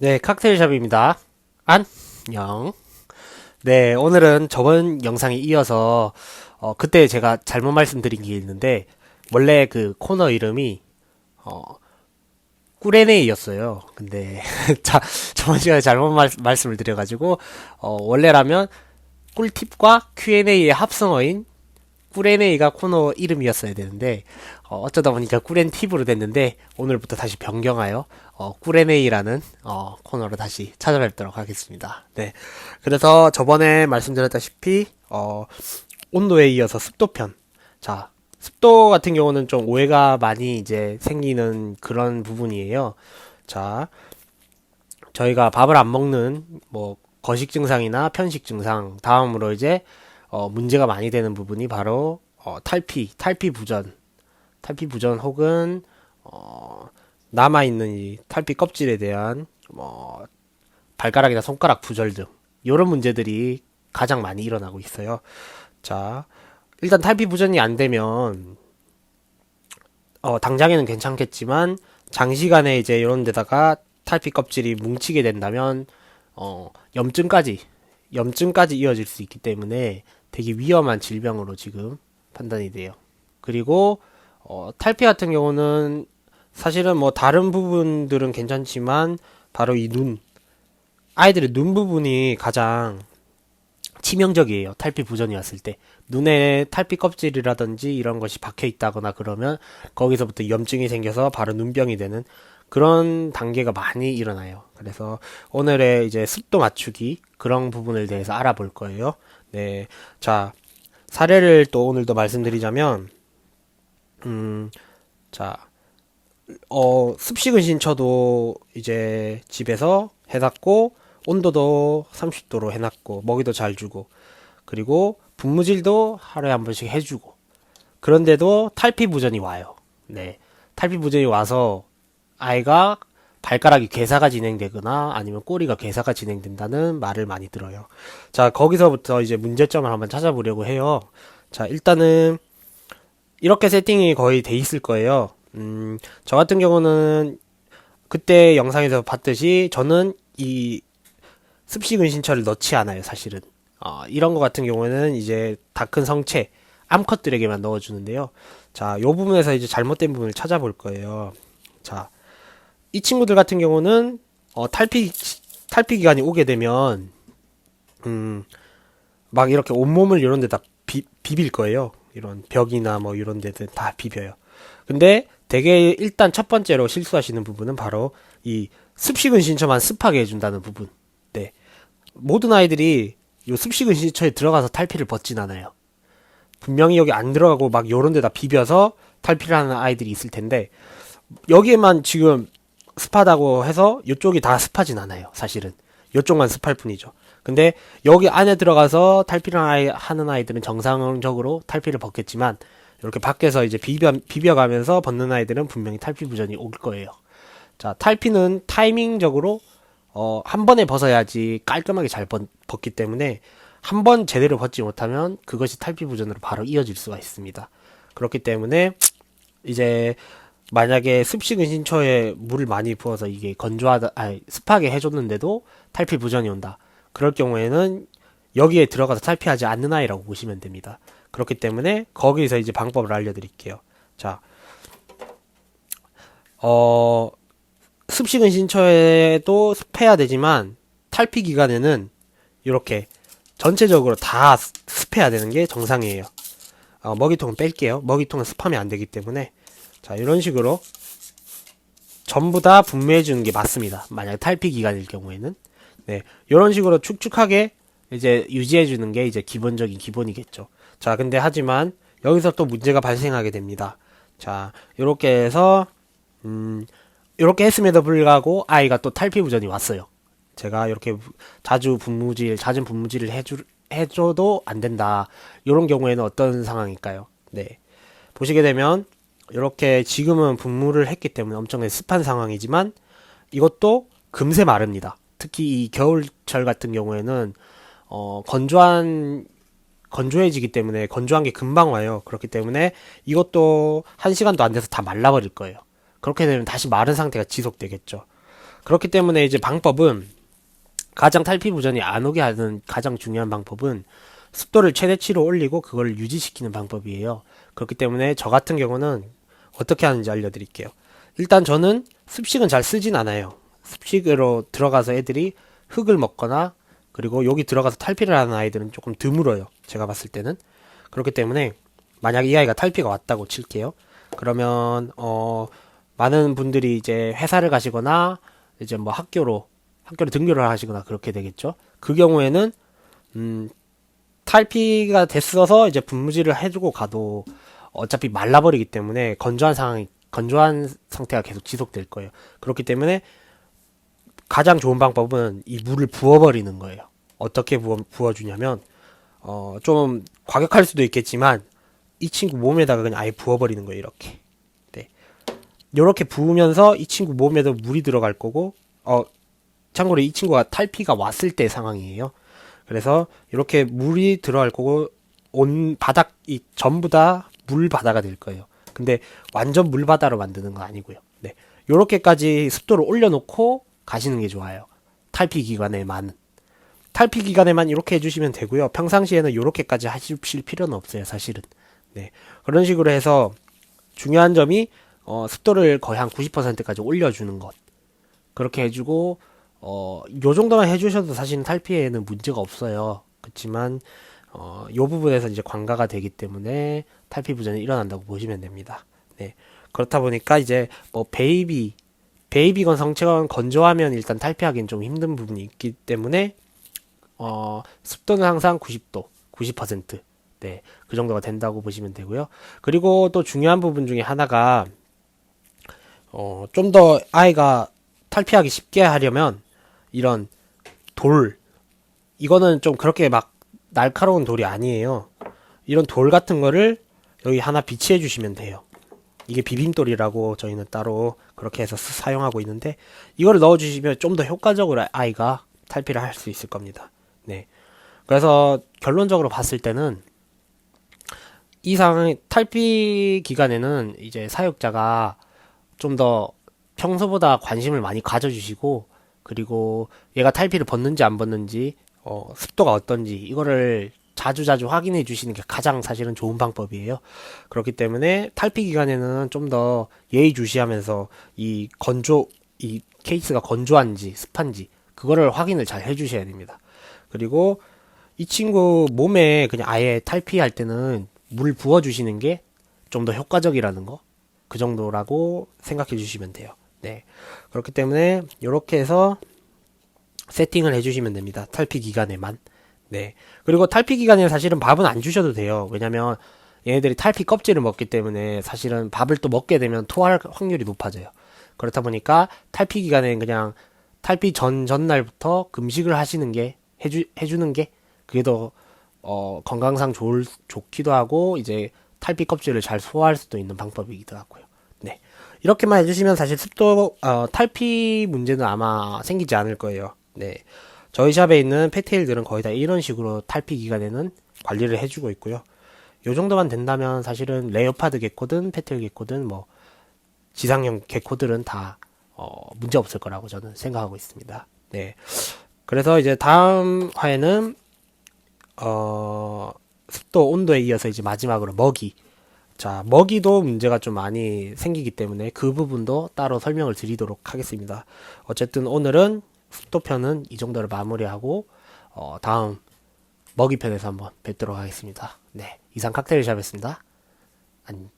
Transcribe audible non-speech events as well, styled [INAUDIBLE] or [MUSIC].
네, 칵테일샵입니다. 안녕. 네, 오늘은 저번 영상에 이어서, 어, 그때 제가 잘못 말씀드린 게 있는데, 원래 그 코너 이름이, 어, 꿀에네이였어요. 근데, [LAUGHS] 자, 저번 시간에 잘못 말, 말씀을 드려가지고, 어, 원래라면, 꿀팁과 Q&A의 합성어인 꿀앤에이가 코너 이름이었어야 되는데 어, 어쩌다 보니까 꿀앤팁으로 됐는데 오늘부터 다시 변경하여 어, 꿀앤에이라는 어, 코너로 다시 찾아뵙도록 하겠습니다. 네, 그래서 저번에 말씀드렸다시피 어, 온도에 이어서 습도편. 자, 습도 같은 경우는 좀 오해가 많이 이제 생기는 그런 부분이에요. 자, 저희가 밥을 안 먹는 뭐 거식 증상이나 편식 증상 다음으로 이제 어, 문제가 많이 되는 부분이 바로 어, 탈피, 탈피 부전, 탈피 부전 혹은 어, 남아 있는 이 탈피 껍질에 대한 뭐 발가락이나 손가락 부절 등 이런 문제들이 가장 많이 일어나고 있어요. 자, 일단 탈피 부전이 안 되면 어, 당장에는 괜찮겠지만 장시간에 이제 이런 데다가 탈피 껍질이 뭉치게 된다면 어, 염증까지 염증까지 이어질 수 있기 때문에 되게 위험한 질병으로 지금 판단이 돼요. 그리고 어, 탈피 같은 경우는 사실은 뭐 다른 부분들은 괜찮지만 바로 이 눈, 아이들의 눈 부분이 가장 치명적이에요. 탈피 부전이 왔을 때. 눈에 탈피 껍질이라든지 이런 것이 박혀 있다거나 그러면 거기서부터 염증이 생겨서 바로 눈병이 되는 그런 단계가 많이 일어나요. 그래서 오늘의 이제 습도 맞추기 그런 부분을 대해서 알아볼 거예요. 네. 자, 사례를 또 오늘도 말씀드리자면, 음, 자, 어, 습식은 신쳐도 이제 집에서 해놨고, 온도도 30도로 해놨고, 먹이도 잘 주고, 그리고 분무질도 하루에 한 번씩 해주고, 그런데도 탈피 부전이 와요. 네. 탈피 부전이 와서 아이가 발가락이 괴사가 진행되거나 아니면 꼬리가 괴사가 진행된다는 말을 많이 들어요. 자, 거기서부터 이제 문제점을 한번 찾아보려고 해요. 자, 일단은 이렇게 세팅이 거의 돼 있을 거예요. 음, 저 같은 경우는 그때 영상에서 봤듯이 저는 이 습식은 신처를 넣지 않아요, 사실은. 어, 이런 거 같은 경우에는 이제 다 큰 성체, 암컷들에게만 넣어주는데요. 자, 요 부분에서 이제 잘못된 부분을 찾아볼 거예요. 자, 이 친구들 같은 경우는 어, 탈피 탈피 기간이 오게 되면 음, 막 이렇게 온몸을 이런 데다 비, 비빌 거예요. 이런 벽이나 뭐 이런 데들 다 비벼요. 근데 되게 일단 첫 번째로 실수하시는 부분은 바로 이 습식은 신처만 습하게 해준다는 부분. 네. 모든 아이들이 요 습식은 신처에 들어가서 탈피를 벗진 않아요. 분명히 여기 안 들어가고 막 요런 데다 비벼서 탈피를 하는 아이들이 있을 텐데 여기에만 지금 습하다고 해서 이쪽이 다 습하진 않아요. 사실은 이쪽만 습할 뿐이죠. 근데 여기 안에 들어가서 탈피를 하는 아이들은 정상적으로 탈피를 벗겠지만 이렇게 밖에서 이제 비벼 비벼가면서 벗는 아이들은 분명히 탈피 부전이 올 거예요. 자, 탈피는 타이밍적으로 어, 한 번에 벗어야지 깔끔하게 잘 벗, 벗기 때문에 한 번 제대로 벗지 못하면 그것이 탈피 부전으로 바로 이어질 수가 있습니다. 그렇기 때문에 이제 만약에 습식 은 신초에 물을 많이 부어서 이게 건조하다, 아니, 습하게 해줬는데도 탈피 부전이 온다. 그럴 경우에는 여기에 들어가서 탈피하지 않는 아이라고 보시면 됩니다. 그렇기 때문에 거기서 이제 방법을 알려드릴게요. 자, 어, 습식 은 신초에도 습해야 되지만 탈피 기간에는 이렇게 전체적으로 다 습해야 되는 게 정상이에요. 어, 먹이통은 뺄게요. 먹이통은 습하면 안 되기 때문에 자, 이런 식으로 전부 다 분무해 주는 게 맞습니다. 만약 탈피 기간일 경우에는. 네. 이런 식으로 축축하게 이제 유지해 주는 게 이제 기본적인 기본이겠죠. 자, 근데 하지만 여기서 또 문제가 발생하게 됩니다. 자, 이렇게 해서 음, 이렇게 했음에도 불구하고 아이가 또 탈피 부전이 왔어요. 제가 이렇게 자주 분무질, 잦은 분무질을 해주, 해줘도 안 된다. 이런 경우에는 어떤 상황일까요? 네. 보시게 되면 이렇게 지금은 분무를 했기 때문에 엄청나게 습한 상황이지만 이것도 금세 마릅니다. 특히 이 겨울철 같은 경우에는 어, 건조한 건조해지기 때문에 건조한 게 금방 와요. 그렇기 때문에 이것도 한 시간도 안 돼서 다 말라버릴 거예요. 그렇게 되면 다시 마른 상태가 지속되겠죠. 그렇기 때문에 이제 방법은 가장 탈피 부전이 안 오게 하는 가장 중요한 방법은 습도를 최대치로 올리고 그걸 유지시키는 방법이에요. 그렇기 때문에 저 같은 경우는 어떻게 하는지 알려드릴게요. 일단 저는 습식은 잘 쓰진 않아요. 습식으로 들어가서 애들이 흙을 먹거나 그리고 여기 들어가서 탈피를 하는 아이들은 조금 드물어요. 제가 봤을 때는. 그렇기 때문에 만약 이 아이가 탈피가 왔다고 칠게요. 그러면 어 많은 분들이 이제 회사를 가시거나 이제 뭐 학교로 학교로 등교를 하시거나 그렇게 되겠죠. 그 경우에는 음 탈피가 됐어서 이제 분무질을 해주고 가도 어차피 말라버리기 때문에 건조한 상황이 건조한 상태가 계속 지속될 거예요. 그렇기 때문에 가장 좋은 방법은 이 물을 부어버리는 거예요. 어떻게 부어, 부어주냐면 어, 좀 과격할 수도 있겠지만 이 친구 몸에다가 그냥 아예 부어버리는 거예요. 이렇게. 네. 이렇게 부으면서 이 친구 몸에도 물이 들어갈 거고 어 참고로 이 친구가 탈피가 왔을 때 상황이에요. 그래서 이렇게 물이 들어갈 거고 온 바닥이 전부 다 물바다가 될 거예요. 근데 완전 물바다로 만드는 건 아니고요. 네. 요렇게까지 습도를 올려놓고 가시는 게 좋아요. 탈피 기간에만. 탈피 기간에만 이렇게 해주시면 되고요. 평상시에는 요렇게까지 하실 필요는 없어요, 사실은. 네. 그런 식으로 해서 중요한 점이 어, 습도를 거의 한 90%까지 올려주는 것. 그렇게 해주고 어, 요 정도만 해주셔도 사실 탈피에는 문제가 없어요. 그렇지만 어, 요 부분에서 이제 관가가 되기 때문에 탈피 부전이 일어난다고 보시면 됩니다. 네. 그렇다 보니까 이제 뭐 베이비, 베이비건 성체건 건조하면 일단 탈피하기는 좀 힘든 부분이 있기 때문에 어, 습도는 항상 90도, 90%. 네. 그 정도가 된다고 보시면 되고요. 그리고 또 중요한 부분 중에 하나가 어, 좀 더 아이가 탈피하기 쉽게 하려면 이런 돌 이거는 좀 그렇게 막 날카로운 돌이 아니에요. 이런 돌 같은 거를 여기 하나 비치해 주시면 돼요. 이게 비빔돌이라고 저희는 따로 그렇게 해서 쓰- 사용하고 있는데 이거를 넣어 주시면 좀 더 효과적으로 아이가 탈피를 할 수 있을 겁니다. 네. 그래서 결론적으로 봤을 때는 이 상황 탈피 기간에는 이제 사육자가 좀 더 평소보다 관심을 많이 가져주시고 그리고 얘가 탈피를 벗는지 안 벗는지 어, 습도가 어떤지 이거를 자주 자주 확인해 주시는 게 가장 사실은 좋은 방법이에요. 그렇기 때문에 탈피 기간에는 좀 더 예의주시하면서 이 건조 이 케이스가 건조한지 습한지 그거를 확인을 잘 해주셔야 됩니다. 그리고 이 친구 몸에 그냥 아예 탈피할 때는 물 부어 주시는 게 좀 더 효과적이라는 거. 그 정도라고 생각해 주시면 돼요. 네. 그렇기 때문에 이렇게 해서 세팅을 해주시면 됩니다. 탈피 기간에만. 네. 그리고 탈피 기간에 사실은 밥은 안 주셔도 돼요. 왜냐면 얘네들이 탈피 껍질을 먹기 때문에 사실은 밥을 또 먹게 되면 토할 확률이 높아져요. 그렇다 보니까 탈피 기간에는 그냥 탈피 전 전날부터 금식을 하시는 게 해주 해주는 게 그게 더 어, 건강상 좋을 좋기도 하고 이제 탈피 껍질을 잘 소화할 수도 있는 방법이기도 하고요. 네. 이렇게만 해주시면 사실 습도 어, 탈피 문제는 아마 생기지 않을 거예요. 네. 저희 샵에 있는 페테일들은 거의 다 이런 식으로 탈피 기간에는 관리를 해주고 있고요. 요 정도만 된다면 사실은 레오파드 개코든 페테일 개코든 뭐 지상형 개코들은 다 어, 문제 없을 거라고 저는 생각하고 있습니다. 네. 그래서 이제 다음 화에는 어, 습도 온도에 이어서 이제 마지막으로 먹이. 자, 먹이도 문제가 좀 많이 생기기 때문에 그 부분도 따로 설명을 드리도록 하겠습니다. 어쨌든 오늘은 습도편은 이 정도로 마무리하고 어, 다음 먹이편에서 한번 뵙도록 하겠습니다. 네, 이상 칵테일샵이었습니다. 안,